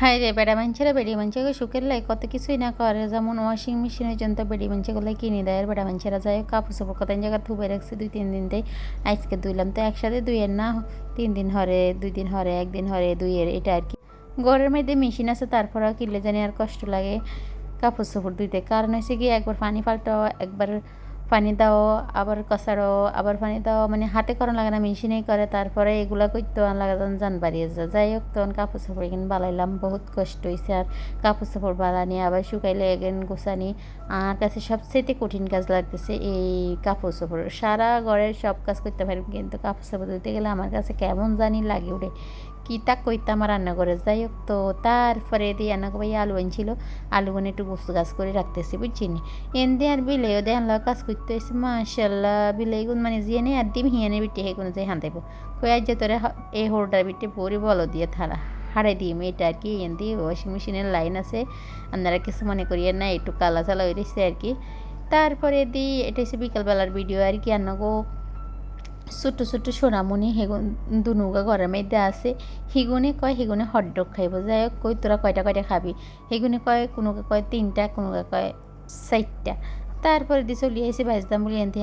হায় রে বেড়া মানুষেরা বেড়ি মানুষকে সুখের লাই, কত কিছুই না করে। যেমন ওয়াশিং মেশিনের জন্য বেড়ি মানুষগুলো কিনে দেয়। আর বেড়া মানুষেরা যায় কাপড় চোপড় কত জায়গা থুবে রাখছে, দুই তিন দিন দেয়। আজকে ধুইলাম তো একসাথে দুইয়ের না, তিন দিন হরে, দুই দিন হরে, একদিন হরে দুইয়ের এটা আর কি। ঘরের মধ্যে মেশিন আছে তারপরেও কিনলে জানি আর কষ্ট লাগে। কাপড় চোপড় ধুইতে। কারণ হচ্ছে কি, একবার পানি পাল্টাও একবার পানি দাও, আবার কষারো আবার পানি দাও মানে হাতে করা লাগে না, মেশিনেই করে, তারপরে এগুলা করতে লাগা তখন জান বাড়িয়ে যায় যাই হোক, তখন কাপড় চোপড় এখানে বালাইলাম, বহুত কষ্ট হয়েছে আর কাপড় চোপড় বালানি, আবার শুকাইলে এগেন গোছানি। আর কাছে সবচেয়ে কঠিন কাজ লাগতেছে এই কাপড় চোপড়। সারা ঘরের সব কাজ করতে পারি, কিন্তু কাপড় চোপড় ধুতে গেলে আমার কাছে কেমন জানি লাগে ওরে কি তা কইতাম রান্না করে যাই হোক তো তারপরে দিয়ে রান্না ভাই আলু আনছিল আলু আনে একটু বস্তু গাছ করে রাখতেছি বুঝছি নি এন দিয়ে আর বিলেও দেন কাজ করতে হয়েছে মাশাল্লাহ বিলে গুণ মানে জিয়ে নেই আর দিম হিয়ানে বিটে কোনো যাই হান্তাইব কই আজ যে তোরে এই হোলটার বিটে পরি বলো দিয়ে থারা হারাই দিই এটা আর কি এন দিয়ে ওয়াশিং মেশিনের লাইন আছে আপনারা কিছু মনে করিয়ে না একটু কালা চালা হয়ে আর কি তারপরে দিই এটা হচ্ছে বিকালবেলার ভিডিও আর কি আন্নাগো ছোট্ট ছোট্ট সোনামণি হেগুন দুনুগা ঘরের মধ্যে আছে। হিগুনে কয়, হিগুনে হটডগ খাইব। যাই হোক কই, তোরা কয়টা কয়টা খাবি? হিগুনে কয়, কোনোকে কয় তিনটা, কোনোকে কয় চারটা। তারপরে দিয়ে চলি আইসি বাইজদাম বলি এনতে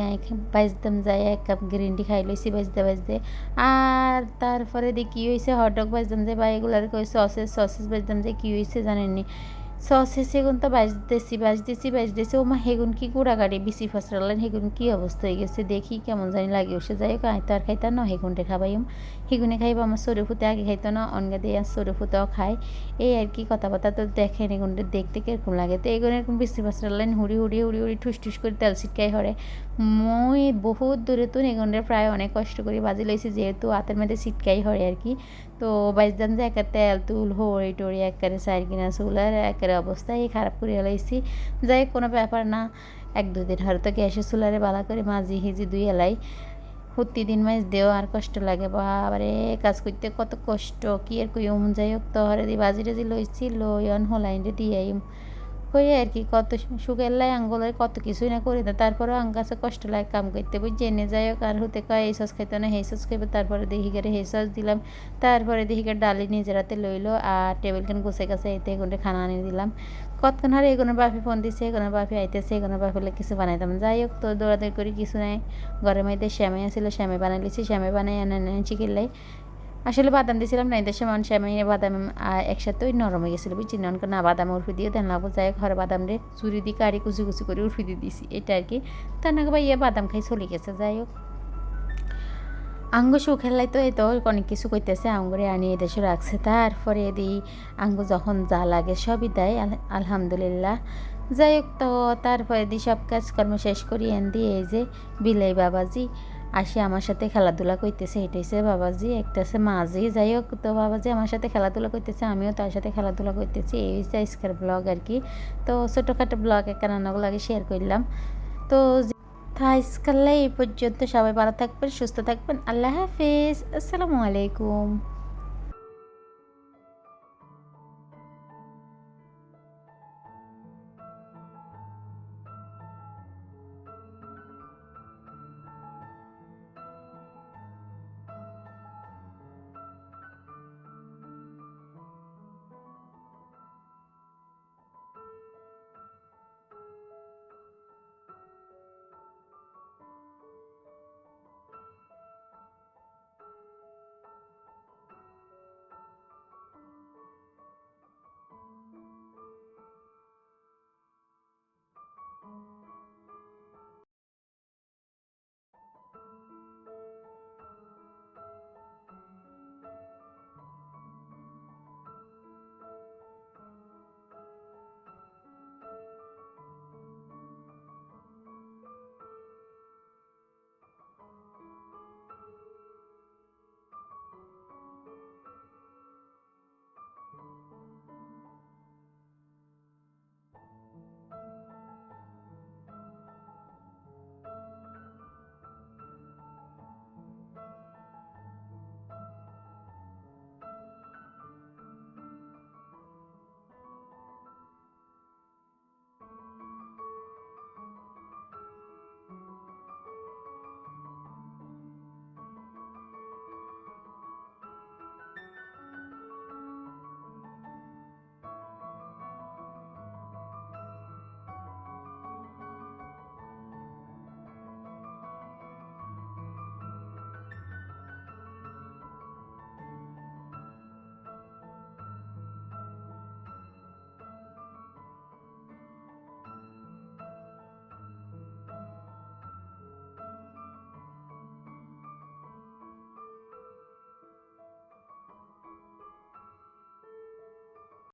বাইজদাম যাই এক কাপ গ্রিন টি খাই লইছি বাজতে বাজতে আর তারপরে দিয়ে কী হয়েছে হটডগ বাজদাম যে বা এগুলার কই সসেস সসেস বাজদাম যে কী হয়েছে জানেননি? সসে সেগুন তো বাজতেছি বাজতেছি বাজতেছি ও মা হেগুন কি গুড়া গাড়ি? বিসি ফসরালেন হেগুন কি অবস্থা হয়ে গেছে? দেখি কেমন জানি লাগে ওসে যাই হোক তো আর খাইতা না হেগুনটা খাবাইম। হেগুনে খাইব আমার সরু ফুতে, আগে খাইতো না, অনগা দিয়ে আর সরু ফুতেও খায়। এই আর কি কথাবার্তা তো দেখেন এগুনটা দেখতে কীরকম লাগে। তো এগুলো এরকম বিসি ফসরালেন? হুড়ি হুড়ি হুড়ি হুড়ি, ঠুস ঠুস করে তেল ছিটকাই হরে। মই বহুত দূরে তো এগুনটা প্রায় অনেক কষ্ট করে বাজি লাইছি, যেহেতু হাতের মধ্যে ছিটকাই হরে আর কি। তো বাইজদান যে একটা তেল, তুল হড়ি টড়ি একেবারে সাইড কিনা চুল আর একেবারে অবস্থাই খারাপ করে এলাইছি। যাই কোনো ব্যাপার না। এক দুদিন হয়তো গ্যাসে চুলারে বালা করে মাঝি হিজি দুই এলাই। সত্যি দিন মাছ দেও আর কষ্ট লাগে। বাবারে, কাজ করতে কত কষ্ট। কি আর কই যাই হোক তো হরে দি বাজি টাজি লইছি, লই অন হলাইন দিয়ে হয়ে আর কি কত সুখের লাই আঙ্গুলের কত কিছুই না করে দেয়। তারপরেও আঙ্গ কাছে কষ্ট লাগে কাম করতে। বুঝছি এনে যাই হোক, আর হতে কয়, এই সস খাইতো না, সেই সস খাইবে। তারপরে দেখি করে সেই সস দিলাম। তারপরে দেখি করে ডালি নিজের হাতে লইলো আর টেবিলখান গুছে গেছে, এতে এগুলো খানা আনি দিলাম। কতক্ষণ হারে এগুলো বাফি ফোন দিছে এগুলো বাফি আইতেছে এগুলো বাফিলে কিছু বানাইতাম যাই হোক, তো দৌড়াদৌড়ি করি, কিছু নাই। ঘরের মধ্যে শ্যামে আসছিল শ্যামে বানাই লিছি শ্যামে বানাই এনে এনে চিকিল্লাই আসলে বাদাম দিয়েছিলাম না এদের সময় আমি বাদাম একসাথে ওই নরম হয়ে গেছিল, বুঝছি? ননকে না বাদাম উঠে দিয়ে দেন লাগবো যাই ঘরে বাদাম রে চুরি দিয়ে কারি, কুচি কুচি করে উঠে দিয়ে দিছি, এটা আর কি। তার না ভাই ইয়ে বাদাম খাই চলে গেছে, যাই হোক। আঙ্গ খেলাই তো এই তো অনেক কিছু করতেছে আঙ্গুরে আনি এদেশে রাখছে, তারপরে দিই আঙ্গ যখন যা লাগে সবই দেয় আলহামদুলিল্লাহ। যাই হোক তো, তারপরে দিই সব কাজকর্ম শেষ করি, এন দিয়ে এই যে বিলাই বাবাজি আসি আমার সাথে খেলাধুলা করতেছে হেঁটেছে বাবাজি, একটা আছে মাঝি। যাই হোক, তো বাবাজি আমার সাথে খেলাধুলা করতেছে, আমিও তার সাথে খেলাধুলা করতেছি। এই হচ্ছে আজকের ব্লগ আর কি। তো ছোটোখাটো ব্লগ একটা রান্নাগুলো আগে শেয়ার করলাম। তো তা আজকাল এই পর্যন্ত সবাই ভালো থাকবেন, সুস্থ থাকবেন। আল্লাহ হাফিজ। আসসালামু আলাইকুম।